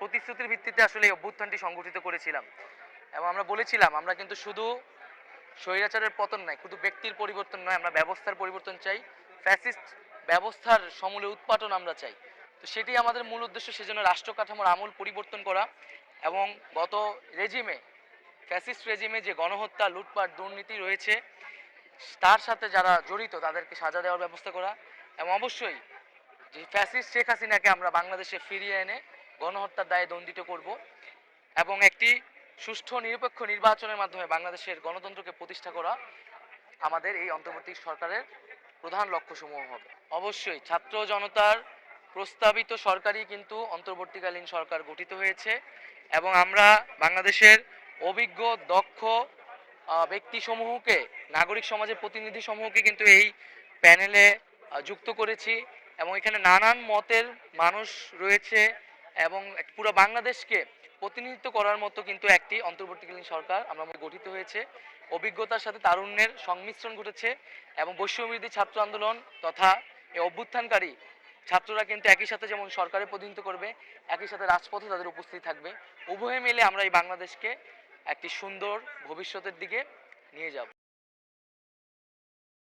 প্রতিশ্রুতির ভিত্তিতে আসলে এই অভ্যুত্থানটি সংগঠিত করেছিলাম। এবং আমরা বলেছিলাম, আমরা কিন্তু শুধু স্বৈরাচারের পতন নয়, শুধু ব্যক্তির পরিবর্তন নয়, আমরা ব্যবস্থার পরিবর্তন চাই, ফ্যাসিস্ট ব্যবস্থার সমূলে উৎপাটন আমরা চাই। তো সেটি আমাদের মূল উদ্দেশ্য, সেজন্য রাষ্ট্র কাঠামোর আমূল পরিবর্তন করা এবং গত রেজিমে, ফ্যাসিস্ট রেজিমে যে গণহত্যা, লুটপাট, দুর্নীতি রয়েছে, তার সাথে যারা জড়িত, তাদেরকে সাজা দেওয়ার ব্যবস্থা করা এবং অবশ্যই যে ফ্যাসিস্ট শেখ হাসিনাকে আমরা বাংলাদেশে ফিরিয়ে এনে গণহত্যার দায়ে দণ্ডিত করব এবং একটি সুষ্ঠু নিরপেক্ষ নির্বাচনের মাধ্যমে বাংলাদেশের গণতন্ত্রকে প্রতিষ্ঠা করা আমাদের এই অন্তর্বর্তী সরকারের প্রধান লক্ষ্যসমূহ হবে। অবশ্যই ছাত্র জনতার প্রস্তাবিত সরকারই কিন্তু অন্তর্বর্তীকালীন সরকার গঠিত হয়েছে এবং আমরা বাংলাদেশের অভিজ্ঞ, দক্ষ ব্যক্তিসমূহকে, নাগরিক সমাজের প্রতিনিধি সমূহকে কিন্তু এই প্যানেলে যুক্ত করেছি এবং এখানে নানান মতের মানুষ রয়েছে। এবং পুরো বাংলাদেশকে প্রতিনিধিত্ব করার মতো কিন্তু একটি অন্তর্বর্তীকালীন সরকার আমরা গঠিত হয়েছে। অভিজ্ঞতার সাথে তারুণ্যের সংমিশ্রণ ঘটেছে এবং বৈশ্যবিরোধী ছাত্র আন্দোলন তথা অভ্যুত্থানকারী ছাত্ররা কিন্তু একই সাথে যেমন সরকারে প্রতিনিধিত্ব করবে, একই সাথে রাজপথে তাদের উপস্থিত থাকবে। উভয়ে মিলে আমরা এই বাংলাদেশকে একটি সুন্দর ভবিষ্যতের দিকে নিয়ে যাব।